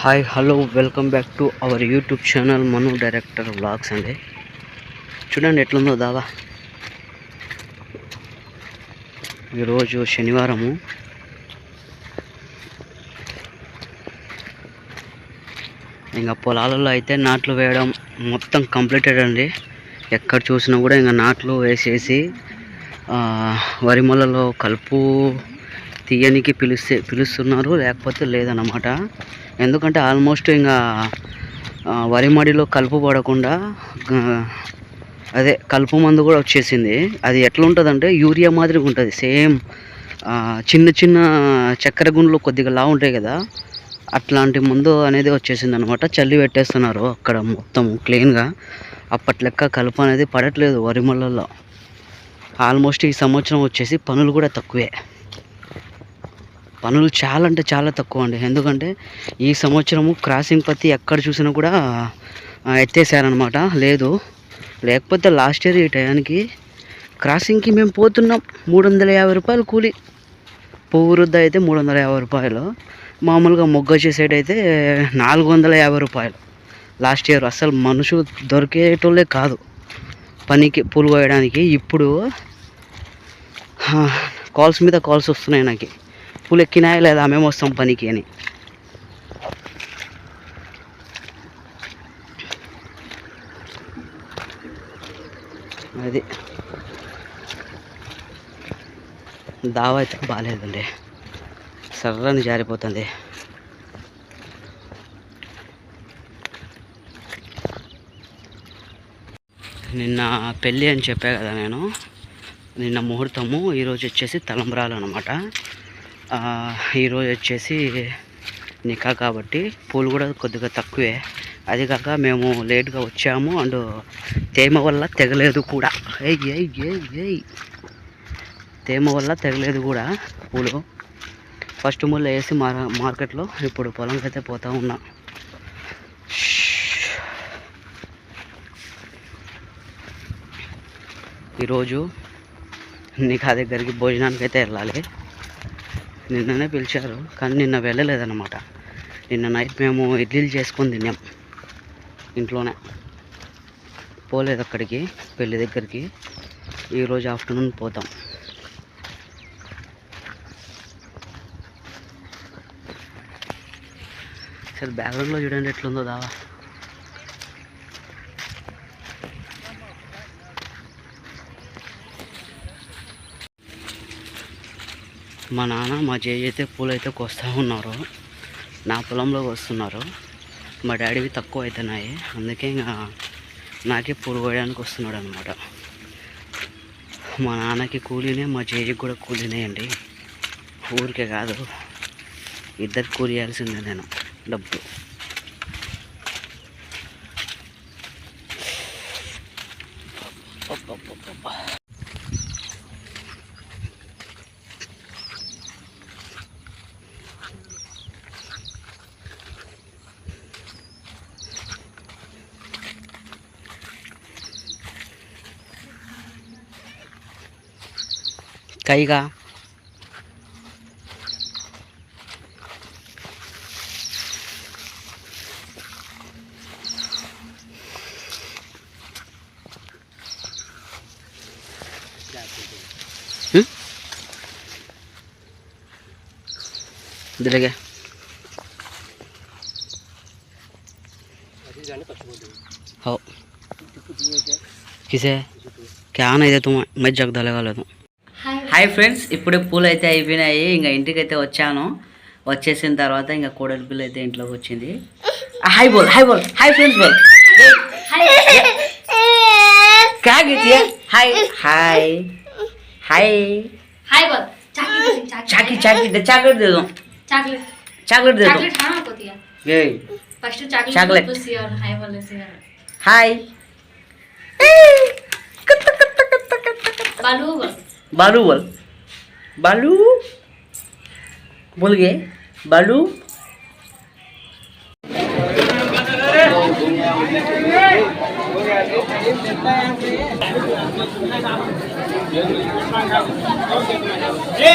Hi hello welcome back to our YouTube channel Manu director blogs అండి. చూడండి ఎట్లుందో దావా ఈరోజు శనివారము. ఇంకా పొలాలలో అయితే నాట్లు వేయడం మొత్తం కంప్లీటెడ్ అండి. ఎక్కడ చూసినా కూడా ఇంకా నాట్లు వేసేసి వరిమలలో వరి మొలలో కలుపు తీయనికి పిలిస్తే పిలుస్తున్నారు లేకపోతే లేదన్నమాట. ఎందుకంటే ఆల్మోస్ట్ ఇంకా వరి మడిలో కలుపు పడకుండా అదే కలుపు మందు కూడా వచ్చేసింది. అది ఎట్లుంటుందంటే యూరియా మాదిరిగా ఉంటుంది. సేమ్ చిన్న చిన్న చక్కెర గుండ్లు కొద్దిగా లా ఉంటాయి కదా అట్లాంటి మందు అనేది వచ్చేసింది అనమాట చల్లి పెట్టేస్తున్నారు అక్కడ మొత్తం క్లీన్గా. అప్పట్లెక్క కలుపు అనేది పడట్లేదు వరిమళ్ళల్లో ఆల్మోస్ట్ ఈ సంవత్సరం వచ్చేసి పనులు కూడా తక్కువే. పనులు చాలా అంటే చాలా తక్కువ అండి. ఎందుకంటే ఈ సంవత్సరము క్రాసింగ్ పత్తి ఎక్కడ చూసినా కూడా ఎత్తేసారనమాట లేదు. లేకపోతే లాస్ట్ ఇయర్ ఈ టయానికి క్రాసింగ్కి మేము పోతున్నాం. మూడు వందల యాభై రూపాయలు కూలి. పువ్వు అయితే మూడు వందల యాభై రూపాయలు. మామూలుగా మొగ్గ చేసేటైతే అయితే నాలుగు వందల యాభై రూపాయలు. లాస్ట్ ఇయర్ అసలు మనుషులు దొరికేటోళ్ళే కాదు. పనికి పూలు కోయడానికి ఇప్పుడు కాల్స్ మీద కాల్స్ వస్తున్నాయి నాకు. అప్పులు ఎక్కినాయా లేదా మేము వస్తాం పనికి అని. అది. దావా అయితే బాగాలేదండి సర్రని జారిపోతుంది. నిన్న పెళ్ళి అని చెప్పా కదా నేను. నిన్న ముహూర్తము ఈరోజు వచ్చేసి తలంబ్రాలు అనమాట ఈరోజు వచ్చేసి నికా కాబట్టి పూలు కూడా కొద్దిగా తక్కువే. అది కాక మేము లేట్గా వచ్చాము. అండ్ తేమ వల్ల తెగలేదు కూడా. ఏయ్ తేమ వల్ల తెగలేదు కూడా పూలు. ఫస్ట్ ముళ్ళు వేసి మార్ మార్కెట్లో ఇప్పుడు పొలంకి అయితే పోతా ఉన్నా. ఈరోజు నికా దగ్గరికి భోజనానికి అయితే వెళ్ళాలి. నిన్ననే పిలిచారు కానీ నిన్న వెళ్ళలేదన్నమాట. నిన్న నైట్ మేము ఇడ్లీలు చేసుకొని తిన్నాం ఇంట్లోనే. పోలేదు అక్కడికి పెళ్ళి దగ్గరికి. ఈరోజు ఆఫ్టర్నూన్ పోతాం. సరే బ్యాక్గ్రౌండ్లో చూడండి ఎట్లుందో దావా. మా నాన్న మా జేజీ అయితే పూలు అయితే కోస్తూ ఉన్నారు. నా పొలంలోకి వస్తున్నారు మా డాడీవి తక్కువ అవుతున్నాయి అందుకే ఇంకా నాకే పూలు కోయడానికి వస్తున్నాడు అనమాట మా నాన్నకి కూలీనే మా జేజీకి కూడా కూలీనే అండి. ఊరికే కాదు. ఇద్దరు కూలి నేను. డబ్బు. ಕೈಗ इधर गया हो। किसे? क्या आना इधर तुम मैं जग दलेगा तुम హాయ్ ఫ్రెండ్స్ ఇప్పుడే పూలు అయితే అయిపోయినాయి. ఇంకా ఇంటికి అయితే వచ్చాను. వచ్చేసిన తర్వాత ఇంకా కోడలి పిల్ల అయితే ఇంట్లోకి వచ్చింది. హై బోల్ హై బోల్ హాయ్ ఫ్రెండ్స్ బోల్ కాకి హాయ్ హాయ్ హాయ్ హాయ్ బోల్ చాకి చాకి chocolate they chocolate chocolate chocolate hi Balu Balu बोल। बालू? बोल गए बालू? ये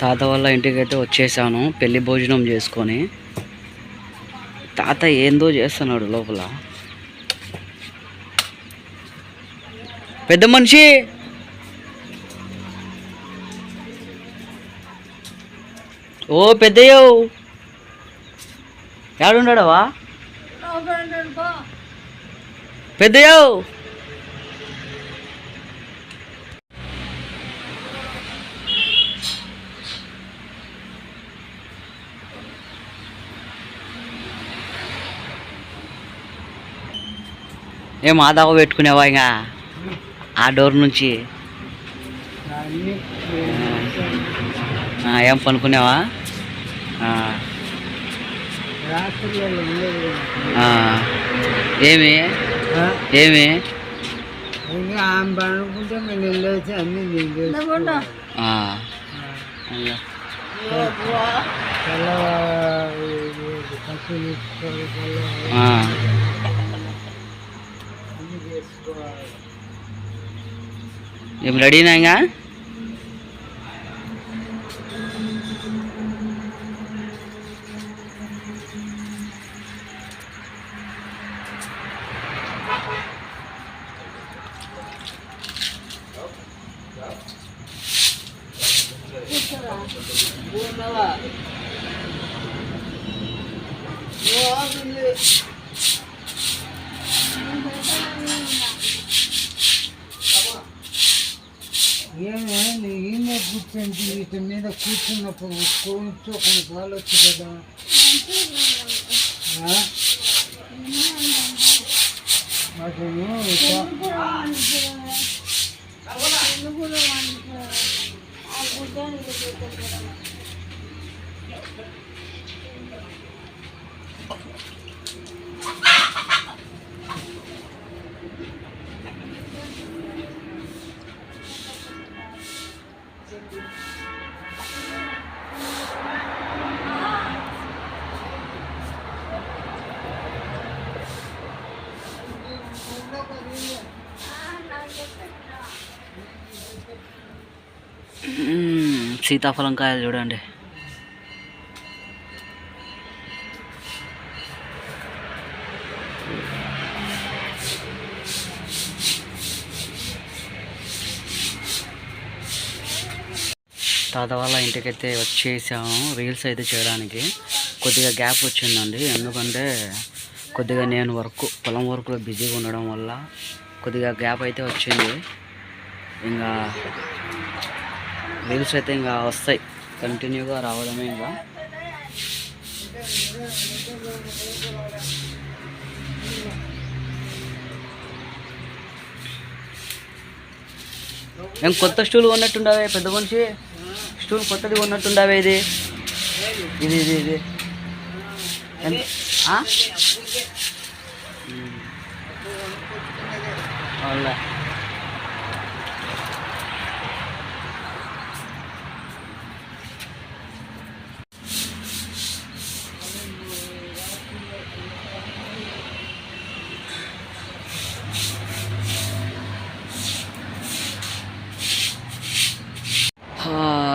తాత వాళ్ళ ఇంటికి అయితే వచ్చేసాను పెళ్ళి భోజనం చేసుకొని. తాత ఏందో చేస్తున్నాడు లోపల. పెద్ద మనిషి! ఓ పెద్దయ్యో! ఏడున్నాడవా పెద్దయ్యో! ఏం ఆదావ పెట్టుకునేవా ఇంకా? ఆ డోర్ నుంచి. ఆ, ఏం పనుకునేవా. ఏమి? ఏమి? ఇంకా ఏం రెడీనా ఇంకా ఏమే ఈయన కూర్చోండి వీటి మీద కూర్చున్నప్పుడు కూర్చోకుండా కాలు వచ్చి కదా. అతను సీతాఫలం కాయలు చూడండి. తాత వాళ్ళ ఇంటికైతే వచ్చేసాము రీల్స్ అయితే చేయడానికి. కొద్దిగా గ్యాప్ వచ్చిందండి. ఎందుకంటే కొద్దిగా నేను వర్క్ పొలం వర్క్లో బిజీగా ఉండడం వల్ల కొద్దిగా గ్యాప్ అయితే వచ్చింది. ఇంకా రీల్స్ అయితే ఇంకా వస్తాయి. కంటిన్యూగా రావడమే ఇంకా. ఏం కొత్త స్టూల్ కొన్నట్టుండవే పెద్ద మనిషి? స్టూల్ కొత్తది కొన్నట్టుండవే ఇది. ఇది ఇది ఇది. ఎంత?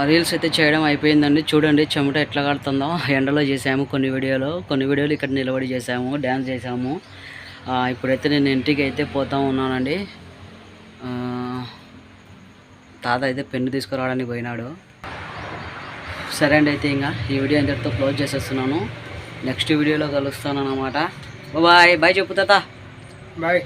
రీల్స్ అయితే చేయడం అయిపోయిందండి. చూడండి చెమట ఎట్లా కడుతుందో. ఎండలో చేసాము కొన్ని వీడియోలు. కొన్ని వీడియోలు ఇక్కడ నిలబడి చేసాము డ్యాన్స్ చేసాము. ఇప్పుడైతే నేను ఇంటికి అయితే పోతా ఉన్నానండి. తాత అయితే పెన్ను తీసుకురావడానికి పోయినాడు. సరే అండి అయితే ఇంకా ఈ వీడియో ఇంతటితో క్లోజ్ చేసేస్తున్నాను. నెక్స్ట్ వీడియోలో కలుస్తాను అన్నమాట బాయ్ బాయ్ చెప్పు తాత. బాయ్.